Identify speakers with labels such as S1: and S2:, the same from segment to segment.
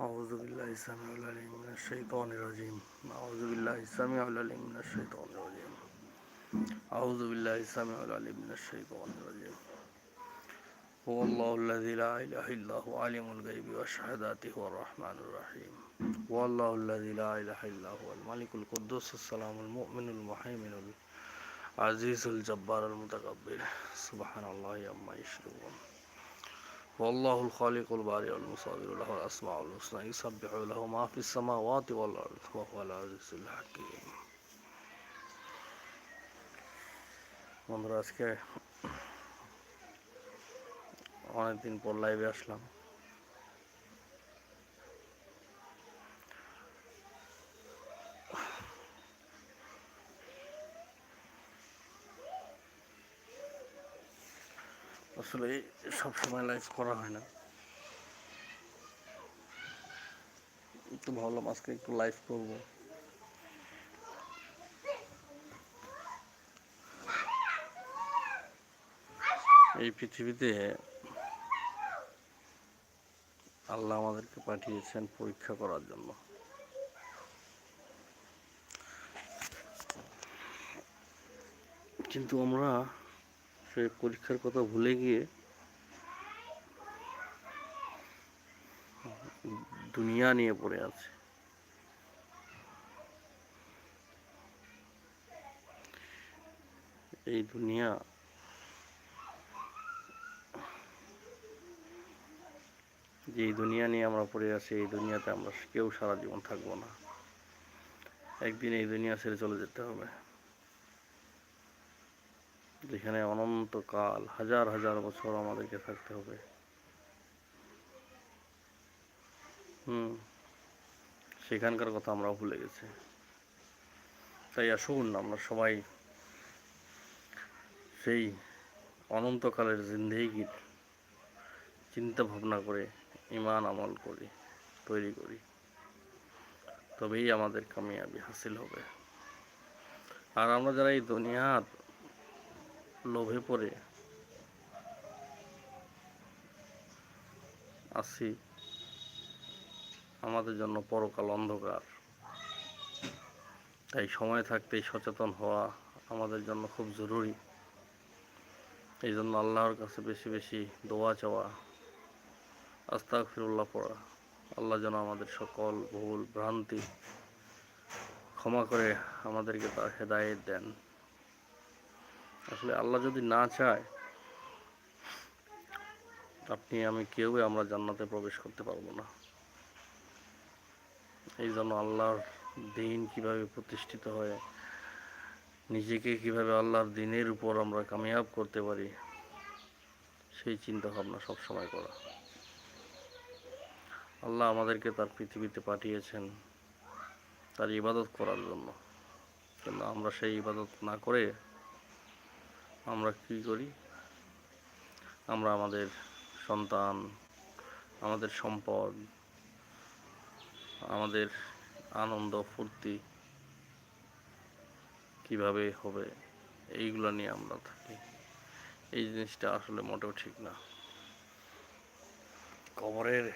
S1: أعوذ بالله السميع العليم من الشيطان الرجيم أعوذ بالله السميع العليم من الشيطان الرجيم أعوذ بالله السميع العليم من الشيطان الرجيم هو الله الذي لا إله إلا هو عالم الغيب والشهادة هو الرحمن الرحيم هو الله الذي لا إله إلا هو الملك القدوس السلام المؤمن المهيمن العزيز الجبار المتكبر سبحان الله عما يشركون والله الخالق البارئ المصور له الأسماء الحسنى يسبح له ما في السماوات والأرض وهو العزيز الحكيم বন্ধুরা আজকে অনেকদিন পর লাইভে আসলাম আসলে সব সময় লাইভ করা হয় না। একটু ভাবলাম আজকে একটু লাইভ করব। এই পৃথিবীতে আল্লাহ আমাদেরকে পাঠিয়েছেন পরীক্ষা করার জন্য। কিন্তু আমরা সেই পরীক্ষার কথা ভুলে গিয়ে দুনিয়া নিয়ে পড়ে আছে। এই দুনিয়া যে দুনিয়া নিয়ে আমরা পড়ে আছি, এই দুনিয়াতে আমরা কেউ সারা জীবন থাকব না। একদিন এই দুনিয়া ছেড়ে চলে যেতে হবে। যেখানে অনন্তকাল হাজার হাজার বছর আমাদেরকে থাকতে হবে। হুম, সেখানকার কথা আমরা ভুলে গেছি। তাই আসুন, আমরা সবাই সেই অনন্তকালের জিন্দেগির চিন্তা ভাবনা করে ইমান আমল করি, তৈরি করি। তবেই আমাদের কামিয়াবি হাসিল হবে। আর আমরা যারা এই দুনিয়ার লোভে পড়ে। আছি আমাদের জন্য পরকাল অন্ধকার। তাই সময় থাকতেই সচেতন হওয়া আমাদের জন্য খুব জরুরি। এই জন্য আল্লাহর কাছে বেশি বেশি দোয়া চাওয়া আস্তাক ফিরুল্লাহ পড়া। আল্লাহ যেন আমাদের সকল ভুল, ভ্রান্তি ক্ষমা করে আমাদেরকে তার হেদায়েত দেন। আসলে আল্লাহ যদি না চায়, আপনি, আমি কেউই আমরা জান্নাতে প্রবেশ করতে পারব না। এই জন্য আল্লাহর দিন কীভাবে প্রতিষ্ঠিত হয়, নিজেকে কীভাবে আল্লাহর দিনের উপর আমরা কামিয়াব করতে পারি, সেই চিন্তা ভাবনা সবসময় করা। আল্লাহ আমাদেরকে তার পৃথিবীতে পাঠিয়েছেন তার ইবাদত করার জন্য। কিন্তু আমরা সেই ইবাদত না করে আমরা কি করি? আমরা আমাদের সন্তান, আমাদের সম্পদ, আমাদের আনন্দ, ফুর্তি কীভাবে হবে, এইগুলো নিয়ে আমরা থাকি। এই জিনিসটা আসলে মোটেও ঠিক না। কবরের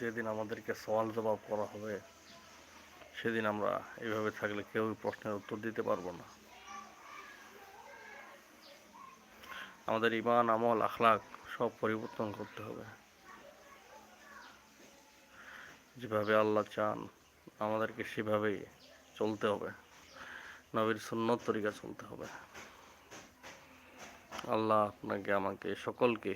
S1: যেদিন আমাদেরকে সওয়াল জবাব করা হবে, সেদিন আমরা এইভাবে থাকলে কেউ প্রশ্নের উত্তর দিতে পারব না। আমাদের ইমান আমল আখলাক সব পরিবর্তন করতে হবে। যেভাবে আল্লাহ চান, আমাদেরকে সেভাবেই চলতে হবে। নবীর সুন্নত তরিকা চলতে হবে। আল্লাহ আপনাকে, আমাকে, সকলকে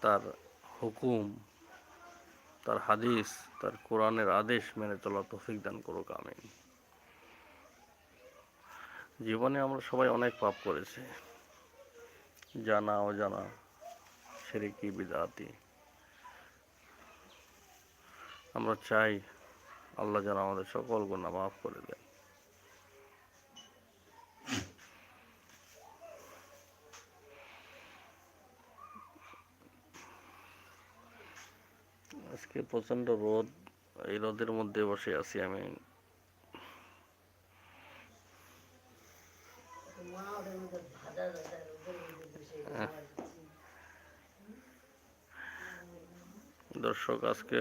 S1: তার হুকুম, তার হাদিস, তার কোরআনের আদেশ মেনে চলা তৌফিক দান করুক, আমিন। জীবনে আমরা সবাই অনেক পাপ করেছি। জানা অজানা সেরেকি বিদাতি আমরা চাই আল্লাহ যেন আমাদের সকল গুণা মাফ করে দেন। আজকে প্রচণ্ড রোদ, এই রোদের মধ্যে বসে আছি আমি। দর্শক আজকে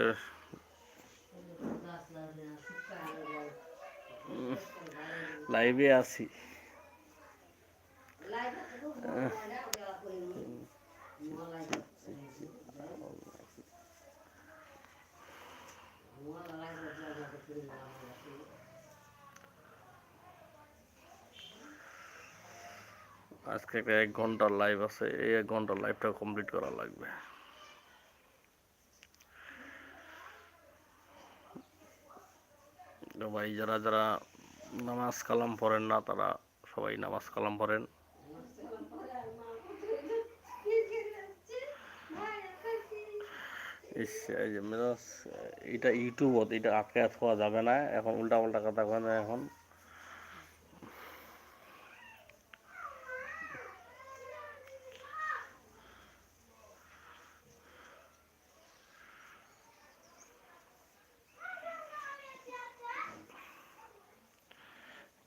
S1: লাইভে আছি। আজকে একটা এক ঘণ্টার লাইভ আছে, এই এক ঘণ্টার লাইভটা কমপ্লিট করা লাগবে। তো ভাই, যারা যারা নামাজ কালাম পড়েন না, তারা সবাই নামাজ কালাম পড়েন। এটা ইউটিউবত এটা আটকে থাকা যাবে না। এখন উল্টা পাল্টা কথা না এখন।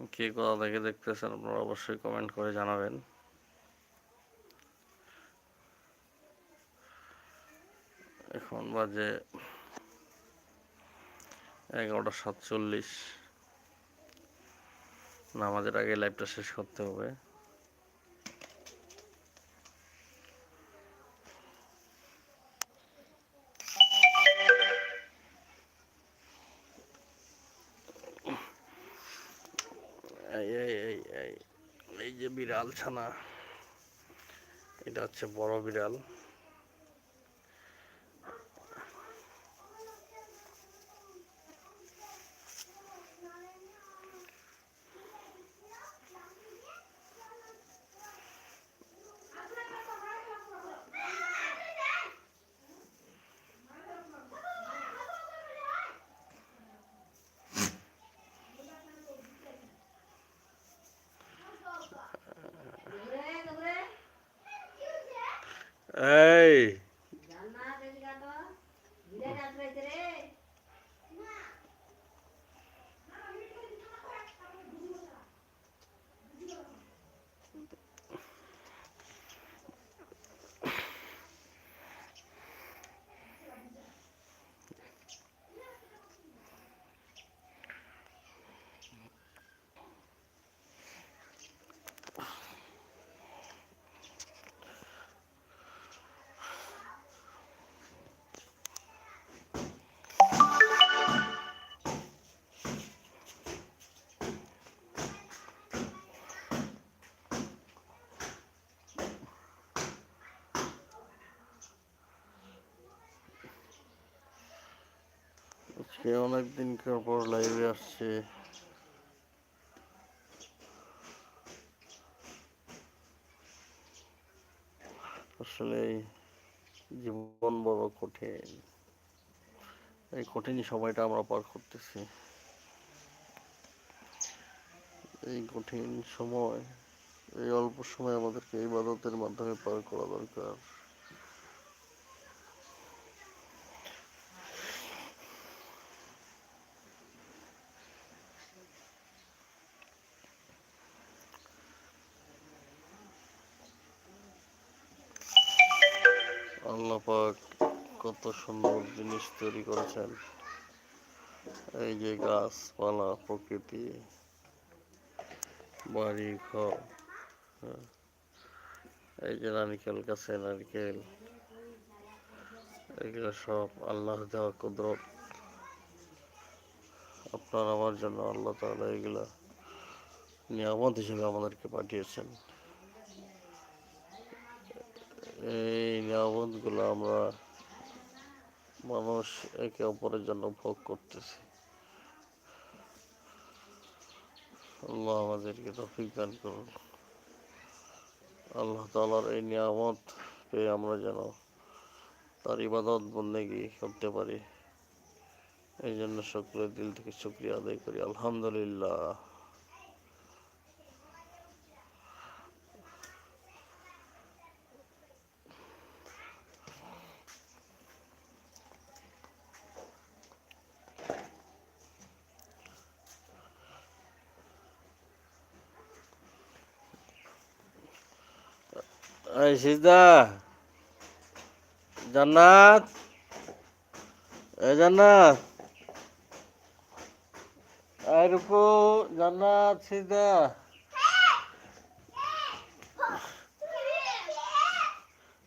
S1: কে কোথা থেকে দেখতেছেন আপনারা অবশ্যই কমেন্ট করে জানাবেন। এখন বাজে এগারোটা সাতচল্লিশ। নামাজের আগে লাইভটা শেষ করতে হবে। এই যে বিড়াল ছানা এটা হচ্ছে বড় বিড়াল এই আজকে অনেকদিন পর লাইভে আসছে। আসলে জীবন বড় কঠিন। এই কঠিন সময়টা আমরা পার করতেছি। এই কঠিন সময়, এই অল্প সময় আমাদেরকে এই মাধ্যমে পার করা দরকার। আল্লাহ পাক কত সুন্দর জিনিস তৈরি করেছেন। এই যে গাছপালা, প্রকৃতি, বাড়ি, ঘর হ্যাঁ। এই যে নারিকেল গাছে নারিকেল, এগুলো সব আল্লাহ দেওয়া কুদরত। আপনার আমার জন্য আল্লাহ তাআলা এগুলা নিয়ামত হিসেবে আমাদেরকে পাঠিয়েছেন। এই নিয়ামতগুলো আমরা মানুষ একে অপরের জন্য ভোগ করতেছি। আল্লাহ আমাদেরকে তফিক দান করুন। আল্লাহ তালার এই নিয়ামত পেয়ে আমরা যেন তার ইবাদত বন্দেগি করতে পারি। এই জন্য সকলের দিল থেকে শুক্রিয়া আদায় করি। আলহামদুলিল্লাহ। এই সিজদা। জান্নাত। এ জান্নাত। আর রূপু জান্নাত সিদা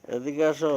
S1: এদিকে আসো।